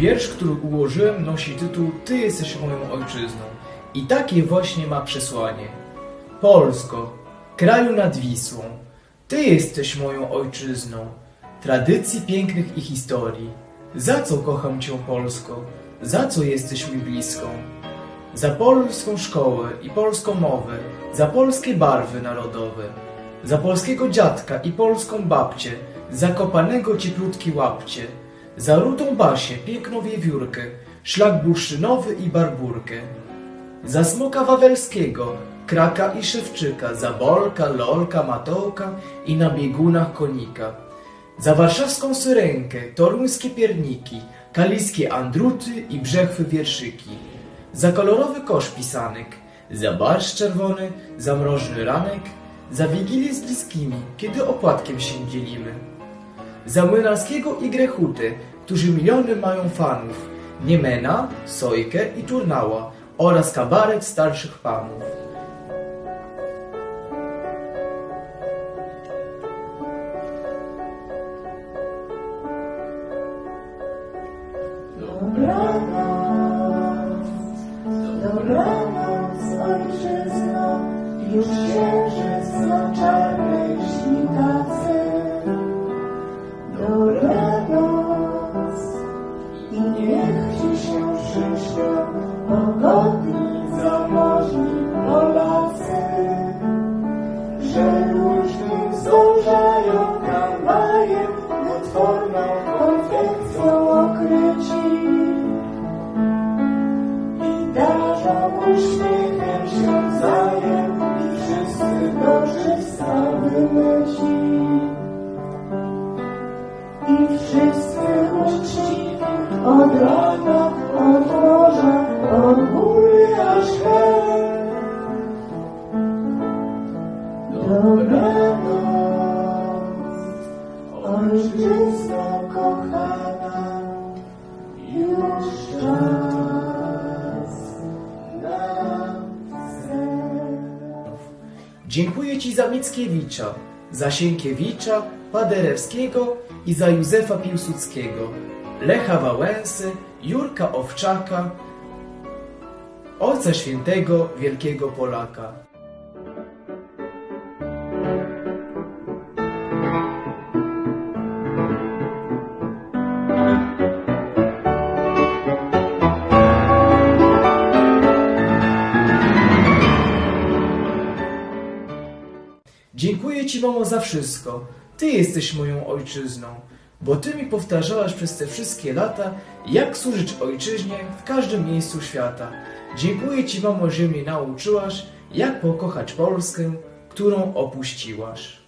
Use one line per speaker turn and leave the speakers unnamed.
Wiersz, który ułożyłem, nosi tytuł Ty jesteś moją ojczyzną. I takie właśnie ma przesłanie. Polsko, kraju nad Wisłą, Ty jesteś moją ojczyzną, tradycji pięknych i historii. Za co kocham Cię, Polsko? Za co jesteś mi bliską? Za polską szkołę i polską mowę, za polskie barwy narodowe, za polskiego dziadka i polską babcię, za kopanego cieplutki łapcie, za rudą basię, piękną wiewiórkę, szlak bursztynowy i barburkę, za smoka wawelskiego, kraka i szewczyka, za bolka, lolka, matołka i na biegunach konika, za warszawską syrenkę, toruńskie pierniki, kaliskie andruty i brzechwy wierszyki, za kolorowy kosz pisanek, za barszcz czerwony, za mrożny ranek, za wigilię z bliskimi, kiedy opłatkiem się dzielimy, za młynarskiego i grechutę, którzy miliony mają fanów, Niemena, Sojkę i Turnała oraz kabaret starszych panów.
Dobranoc, dobranoc, ojczyzno, już księżyc pogodni, zamożni Polacy, że różnie zdążają tramwajem, wytworną konfekcją okryci i darzą uśmiechem się wzajem i wszyscy do czysta wymyci.
Dziękuję Ci za Mickiewicza, za Sienkiewicza, Paderewskiego i za Józefa Piłsudskiego, Lecha Wałęsy, Jurka Owczaka, Ojca Świętego, wielkiego Polaka. Dziękuję Ci, mamo, za wszystko. Ty jesteś moją ojczyzną, bo Ty mi powtarzałaś przez te wszystkie lata, jak służyć ojczyźnie w każdym miejscu świata. Dziękuję Ci, mamo, że mnie nauczyłaś, jak pokochać Polskę, którą opuściłaś.